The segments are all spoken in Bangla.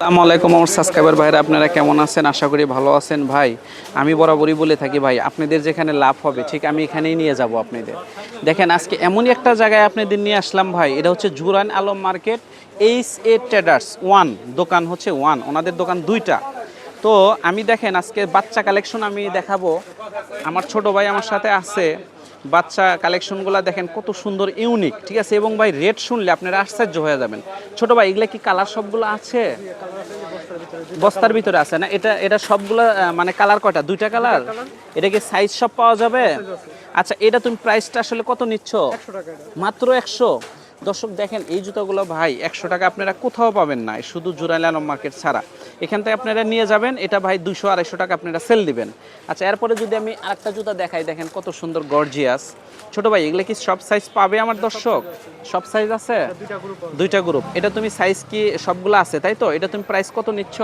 আসসালামু আলাইকুম আমার সাবস্ক্রাইবার ভাইরা, আপনারা কেমন আছেন? আশা করি ভালো আছেন। ভাই, আমি বরাবরই বলে থাকি, ভাই, আপনাদের যেখানে লাভ হবে, ঠিক আমি এখানেই নিয়ে যাব আপনাদের। দেখেন, আজকে এমনই একটা জায়গায় আপনাদের নিয়ে আসলাম, ভাই, এটা হচ্ছে Juran Alam market H A traders one দোকান হচ্ছে ওয়ান ওনাদের দোকান দুইটা। তো আমি দেখেন, আজকে বাচ্চা কালেকশন আমি দেখাবো। আমার ছোট ভাই আমার সাথে আছে বাচ্চা কালেকশনগুলো দেখেন কত সুন্দর, ইউনিক, ঠিক আছে? এবং ভাই, রেট শুনলে আপনারা আশ্চর্য হয়ে যাবেন। ছোট ভাই, এগুলা কি কালার সবগুলো আছে? বস্তার ভিতরে আছে না? এটা এটা সবগুলো মানে কালার কয়টা? দুইটা কালার? এটা কি সাইজ সব পাওয়া যাবে? আচ্ছা এটা তুমি প্রাইসটা আসলে কত নিচ্ছ? মাত্র একশো। দর্শক, দেখেন এই জুতোগুলো ভাই, একশো টাকা আপনারা কোথাও পাবেন না। শুধু জুরাইল আলম মার্কেট ছাড়া। এখান থেকে আপনারা নিয়ে যাবেন। এটা ভাই দুশো আড়াইশো টাকা আপনারা সেল দিবেন। আচ্ছা এরপরে যদি আমি আরেকটা জুতা দেখাই, দেখেন কত সুন্দর গর্জিয়াস ছোট ভাই, এগুলো কি সব সাইজ পাবে আমার দর্শক? সব সাইজ আছে? দুইটা গ্রুপ এটা তুমি সাইজ কি সবগুলো আছে, তাই তো? এটা তুমি প্রাইস কত নিচ্ছ?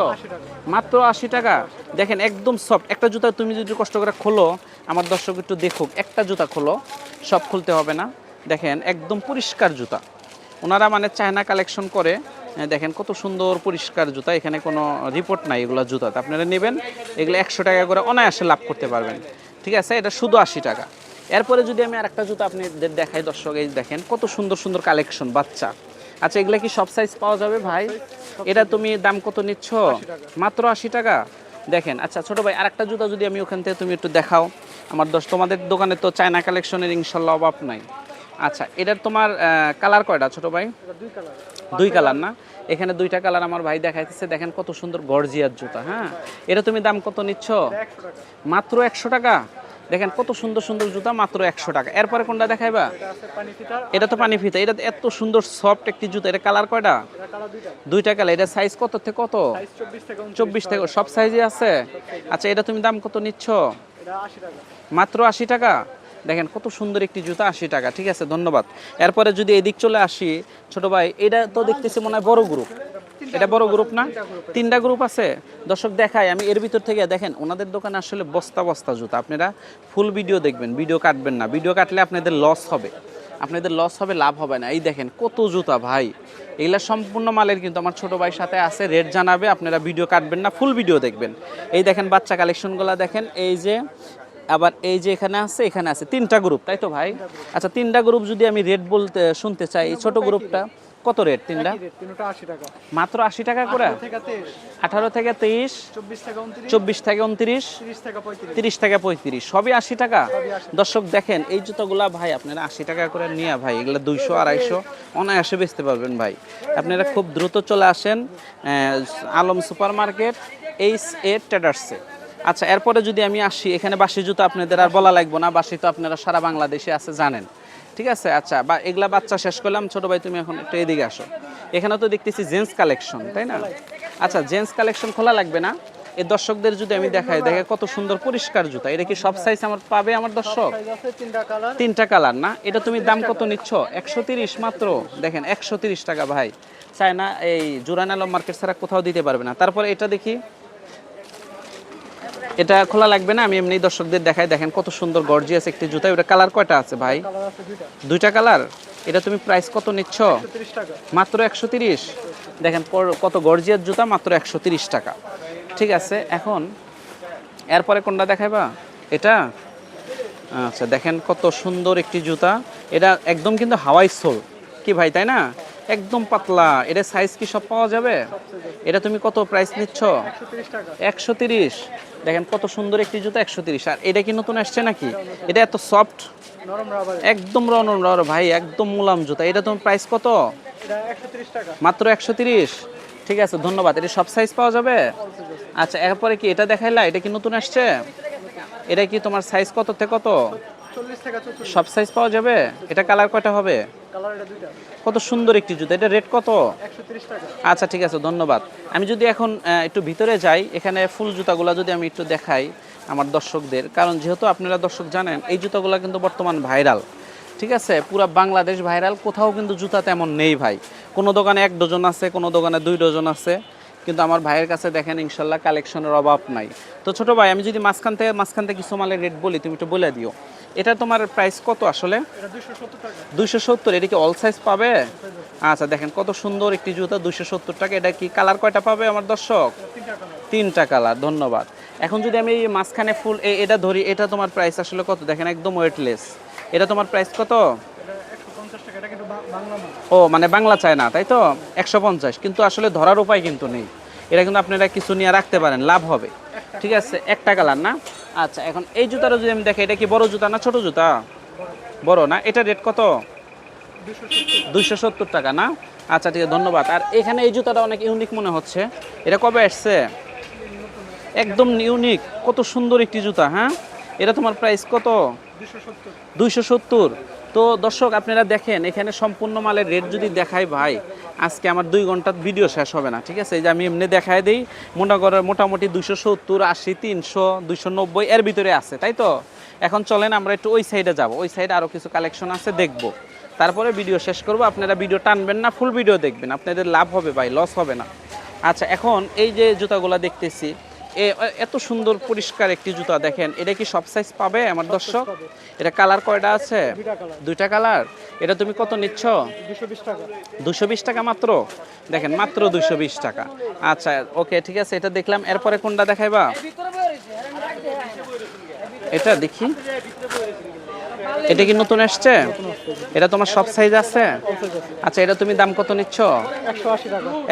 মাত্র আশি টাকা। দেখেন, একদম সফট একটা জুতা তুমি যদি কষ্ট করে খোলো, আমার দর্শক একটু দেখুক, একটা জুতা খোলো, সব খুলতে হবে না। দেখেন, একদম পরিষ্কার জুতা। ওনারা মানে চায়না কালেকশন করে। দেখেন কত সুন্দর পরিষ্কার জুতা। এখানে কোনো রিপোর্ট নাই এগুলো জুতাতে। আপনারা নেবেন এগুলো একশো টাকা করে অনায়াসে লাভ করতে পারবেন। ঠিক আছে? এটা শুধু আশি টাকা। এরপরে যদি আমি আরেকটা জুতা আপনাদের দেখাই দর্শক এই দেখেন কত সুন্দর সুন্দর কালেকশন বাচ্চা। আচ্ছা এগুলা কি সব সাইজ পাওয়া যাবে ভাই? এটা তুমি দাম কত নিচ্ছ? মাত্র আশি টাকা? দেখেন আচ্ছা ছোট ভাই আরেকটা জুতা যদি আমি ওখান থেকে তুমি একটু দেখাও। আমার দশ তোমাদের দোকানে তো চায়না কালেকশনের ইনশাল্লাহ অভাব নাই। আচ্ছা এটার তোমার কালার কয়টা ছোট ভাই? দুই কালার না? এখানে দুইটা কালার আমার ভাই দেখাইতেছে। দেখেন কত সুন্দর গর্জিয়ার জুতা হ্যাঁ? এটা তুমি দাম কত নিচ্ছ? মাত্র একশো টাকা? দেখেন কত সুন্দর সুন্দর জুতা, মাত্র একশো টাকা। এরপরে কোনটা দেখাইবা? এটা তো পানি ফিতা, এটা এত সুন্দর সফট একটি জুতা। এটা কালার কয়টা? দুইটা কালার এটা সাইজ কত থেকে কত? চব্বিশ থেকে, সব সাইজে আছে? আচ্ছা এটা তুমি দাম কত নিচ্ছ? মাত্র আশি টাকা। দেখেন কত সুন্দর একটি জুতা, আশি টাকা, ঠিক আছে, ধন্যবাদ। এরপরে যদি এদিক চলে আসি, ছোট ভাই, এটা তো দেখতেছি মনে হয় বড় গ্রুপ এটা বড় গ্রুপ না? তিনটা গ্রুপ আছে। দর্শক দেখায় আমি এর ভিতর থেকে দেখেন, ওনাদের দোকানে আসলে বস্তা বস্তা জুতা। আপনারা ফুল ভিডিও দেখবেন ভিডিও কাটবেন না। ভিডিও কাটলে আপনাদের লস হবে। আপনাদের লস হবে, লাভ হবে না। এই দেখেন, কত জুতা ভাই। এগুলা সম্পূর্ণ মালের কিন্তু আমার ছোট ভাইয়ের সাথে আছে রেট জানাবে, আপনারা ভিডিও কাটবেন না ফুল ভিডিও দেখবেন। এই দেখেন, বাচ্চা কালেকশনগুলো দেখেন, এই যে আবার এই যে এখানে আছে এখানে আছে। তিনটা গ্রুপ তাই তো ভাই? আচ্ছা তিনটা গ্রুপ যদি আমি রেট বলতে শুনতে চাই এই ছোট গ্রুপটা কত রেট তিনটা? মাত্র আশি টাকা করে? আঠারো থেকে তেইশ? চব্বিশ থেকে উনত্রিশ। তিরিশ থেকে পঁয়ত্রিশ। তিরিশ সবই আশি টাকা? দর্শক দেখেন এই জুতোগুলা ভাই আপনারা আশি টাকা করে নিয়ে ভাই এগুলো দুইশো আড়াইশো অনায়াসে বেচতে পারবেন ভাই। আপনারা খুব দ্রুত চলে আসেন Alam super market H A ট্রেডার্সে। আচ্ছা এরপরে যদি আমি আসি, এখানে বাসি জুতো আপনাদের আর বলা লাগবো না, বাসি তো আপনারা সারা বাংলাদেশে আছে, জানেন। ঠিক আছে? আচ্ছা বা এগুলা বাচ্চা শেষ করলাম, ছোট ভাই তুমি এখন একটু এদিকে আসো। এখানে তো দেখতেছি জেন্টস কালেকশন, তাই না? আচ্ছা জেন্টস কালেকশন খোলা লাগবে না? এই দর্শকদের যদি আমি দেখাই, দেখে কত সুন্দর পরিষ্কার জুতা। এটা কি সব সাইজ আমার পাবে আমার দর্শক? তিনটা কালার না? এটা তুমি দাম কত নিচ্ছ? একশো তিরিশ মাত্র। দেখেন, একশো তিরিশ টাকা ভাই। চায় না এই জুরান আলম মার্কেট ছাড়া কোথাও দিতে পারবে না। তারপরে এটা দেখি। এটা খোলা লাগবে না আমি এমনি দর্শকদের দেখাই। দেখেন কত সুন্দর গর্জিয়াস একটি জুতা। ওটা কালার কয়টা আছে ভাই? দুইটা। কালার এটা তুমি প্রাইস কত নিচ্ছ? মাত্র একশো তিরিশ? দেখেন কত গর্জিয়াস জুতা মাত্র একশো তিরিশ টাকা। ঠিক আছে এখন এরপরে কোনটা দেখাইবা? এটা? আচ্ছা দেখেন কত সুন্দর একটি জুতা। এটা একদম কিন্তু হাওয়াই সোল। কি ভাই তাই না? একদম পাতলা। এটা সাইজ কি সব পাওয়া যাবে? এটা তুমি কত প্রাইস নিচ্ছ? একশো তিরিশ। দেখেন কত সুন্দর একটি জুতো একশো তিরিশ। আর এটা কি নতুন আসছে নাকি? এটা এত সফট একদম রন রন ভাই একদম মুলাম জুতা। এটা তোমার প্রাইস কত? মাত্র একশো তিরিশ। ঠিক আছে ধন্যবাদ। এটা সব সাইজ পাওয়া যাবে? আচ্ছা এরপরে কি এটা দেখাইলা? এটা কি নতুন আসছে? এটা কি তোমার সাইজ কত? থেকে কত সব সাইজ পাওয়া যাবে? এটা কালার কয়টা হবে? কত সুন্দর একটি জুতো। এটা রেট কত? আচ্ছা ঠিক আছে ধন্যবাদ। আমি যদি এখন একটু ভিতরে যাই এখানে ফুল জুতাগুলো যদি আমি একটু দেখাই আমার দর্শকদের কারণ যেহেতু আপনারা দর্শক জানেন এই জুতাগুলো কিন্তু বর্তমান ভাইরাল ঠিক আছে? পুরা বাংলাদেশ ভাইরাল কোথাও কিন্তু জুতা তেমন নেই ভাই। কোনো দোকানে এক ডজন আছে কোনো দোকানে দুই ডজন আছে। কিন্তু আমার ভাইয়ের কাছে দেখেন ইনশাল্লাহ কালেকশনের অভাব নাই। তো ছোট ভাই আমি যদি মাঝখান থেকে মাঝখান থেকে কিছু মালের রেট বলি তুমি একটু বলে দিও। এটা তোমার প্রাইস কত আসলে? দুইশো সত্তর এটা কি অল সাইজ পাবে? আচ্ছা দেখেন কত সুন্দর একটি জুতা দুইশো সত্তর টাকা। এটা কি কালার কয়টা পাবে আমার দর্শক? তিন তিনটা কালার ধন্যবাদ। এখন যদি আমি এই মাঝখানে ফুল এটা ধরি এটা তোমার প্রাইস আসলে কত? দেখেন একদম ওয়েটলেস এটা তোমার প্রাইস কত? ও মানে বাংলা চায় না তাই তো? একশো পঞ্চাশ কিন্তু আসলে ধরার উপায় কিন্তু নেই। এটা কিন্তু আপনারা কিছু নিয়ে রাখতে পারেন লাভ হবে। ঠিক আছে একটা কালার না? আচ্ছা এখন এই জুতাটা যদি আমি দেখি, এটা কি বড় জুতা না ছোট জুতা? বড় না? এটা রেট কত? দুইশো সত্তর টাকা, না? আচ্ছা ঠিক আছে, ধন্যবাদ। আর এখানে এই জুতাটা অনেক ইউনিক মনে হচ্ছে। এটা কবে আসছে? একদম ইউনিক কত সুন্দর একটি জুতা হ্যাঁ? এটা তোমার প্রাইস কত? দুইশো সত্তর। তো দর্শক, আপনারা দেখেন, এখানে সম্পূর্ণ মালের রেট যদি দেখাই, ভাই, আজকে আমার দুই ঘণ্টার ভিডিও শেষ হবে না, ঠিক আছে? এই যে আমি এমনি দেখাই দিই মোটা করে মোটামুটি দুশো সত্তর, আশি, তিনশো, দুইশো নব্বই এর ভিতরে আছে, তাই তো? এখন চলেন, আমরা একটু ওই সাইডে যাব। ওই সাইডে আরও কিছু কালেকশন আছে, দেখব। তারপরে ভিডিও শেষ করব। আপনারা ভিডিও টানবেন না ফুল ভিডিও দেখবেন। আপনাদের লাভ হবে, ভাই লস হবে না। আচ্ছা এখন এই যে জুতাগুলা দেখতেছি এত সুন্দর, পরিষ্কার একটি জুতা দেখেন। এটা কি সব সাইজ পাবে আমার দর্শক? এটা কালার কয়টা আছে? দুইটা কালার এটা তুমি কত নিচ্ছ? দুশো বিশ টাকা মাত্র। দেখেন, মাত্র দুশো বিশ টাকা। আচ্ছা ওকে ঠিক আছে, এটা দেখলাম। এরপরে কোনটা দেখাইবা? এটা দেখি। এটা কি নতুন আসছে এটা তোমার সব সাইজ আছে? আচ্ছা এটা তুমি দাম কত নিচ্ছ?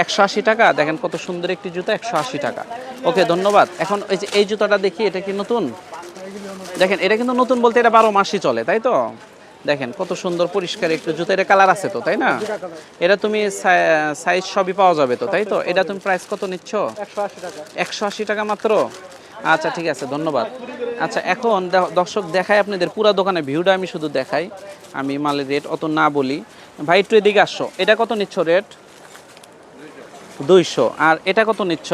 একশো আশি টাকা। দেখেন কত সুন্দর একটি জুতা, একশো আশি টাকা। ওকে, ধন্যবাদ। এখন এই যে, এই জুতাটা দেখি, এটা কি নতুন? দেখেন, এটা কিন্তু নতুন বলতে এটা বারো মাসই চলে, তাই তো? দেখেন, কত সুন্দর, পরিষ্কার একটু জুতা। এটা কালার আছে তো, তাই না? এটা তুমি সাইজ সবই পাওয়া যাবে তো, তাই তো? এটা তুমি প্রাইস কত নিচ্ছ? একশো আশি টাকা মাত্র? আচ্ছা ঠিক আছে, ধন্যবাদ। আচ্ছা এখন দর্শক দেখাই আপনাদের পুরো দোকানের ভিউটা আমি শুধু দেখাই। আমি মালের রেট অত না বলি। ভাই একটু এদিকে আসো। এটা কত নিচ্ছ রেট দুইশো। আর এটা কত নিচ্ছ?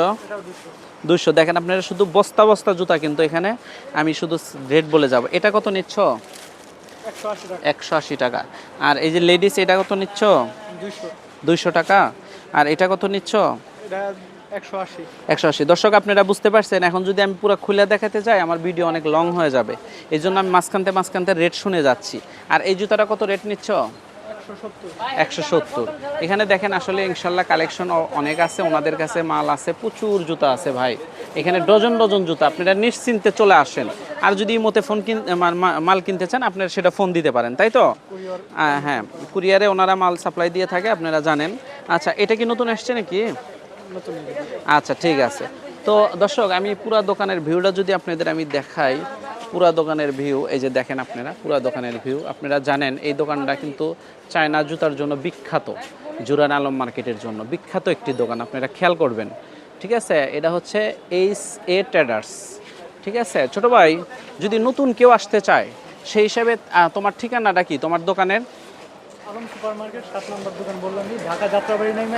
দুইশো। দেখেন আপনারা শুধু বস্তা বস্তা জুতা কিন্তু এখানে আমি শুধু রেট বলে যাব। এটা কত নিচ্ছ? একশো আশি টাকা। আর এই যে লেডিস এটা কত নিচ্ছ? দুইশো। টাকা। আর এটা কত নিচ্ছ? একশো আশি। দর্শক আপনারা বুঝতে পারছেন এখন যদি আমি পুরো খুলে দেখাতে যাই আমার ভিডিও অনেক লং হয়ে যাবে। এই জন্য আমি মাঝখানতে মাঝখানতে রেট শুনে যাচ্ছি। আর এই জুতাটা কত রেট নিচ্ছ? একশো সত্তর। এখানে দেখেন আসলে ইনশাল্লাহ কালেকশন অনেক আছে ওনাদের কাছে মাল আছে প্রচুর জুতা আছে ভাই। এখানে ডজন ডজন জুতা আপনারা নিশ্চিন্তে চলে আসেন। আর যদি এই মতে ফোন কিন মাল কিনতে চান আপনারা সেটা ফোন দিতে পারেন তাই তো? হ্যাঁ কুরিয়ারে ওনারা মাল সাপ্লাই দিয়ে থাকে আপনারা জানেন। আচ্ছা এটা কি নতুন এসছে নাকি? আচ্ছা ঠিক আছে। তো দর্শক, আমি পুরা দোকানের ভিউটা যদি আপনাদের আমি দেখাই, পুরা দোকানের ভিউ, এই যে দেখেন আপনারা, পুরা দোকানের ভিউ। আপনারা জানেন, এই দোকানটা কিন্তু চায়না জুতার জন্য বিখ্যাত, জুরান আলম মার্কেটের জন্য। বিখ্যাত একটি দোকান, আপনারা খেয়াল করবেন। ঠিক আছে? এটা হচ্ছে এইচ এ ট্রেডার্স ঠিক আছে? ছোট ভাই, যদি নতুন কেউ আসতে চায়, সেই হিসাবে তোমার ঠিকানাটা কি? তোমার দোকানের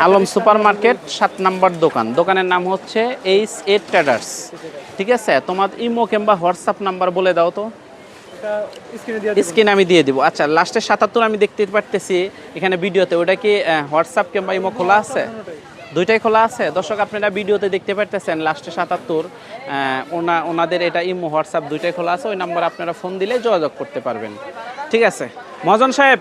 আলম সুপার মার্কেট সাত নম্বর দোকান। দোকানের নাম হচ্ছে এইচ এ ট্রেডার্স। ঠিক আছে? তোমার ইমো কিংবা হোয়াটসঅ্যাপ নাম্বার বলে দাও তো। স্ক্রিনে স্ক্রিন আমি দিয়ে দিব। আচ্ছা লাস্টে সাতাত্তর আমি দেখতে পারতেছি এখানে ভিডিওতে। ওটা কি হোয়াটসঅ্যাপ কিংবা ইমো খোলা আছে? দুইটাই খোলা আছে? দর্শক আপনারা ভিডিওতে দেখতে পারতেছেন লাস্টে সাতাত্তর ওনা ওনাদের এটা ইমো হোয়াটসঅ্যাপ দুইটাই খোলা আছে। ওই নাম্বার আপনারা ফোন দিলে যোগাযোগ করতে পারবেন। ঠিক আছে? মহাজন সাহেব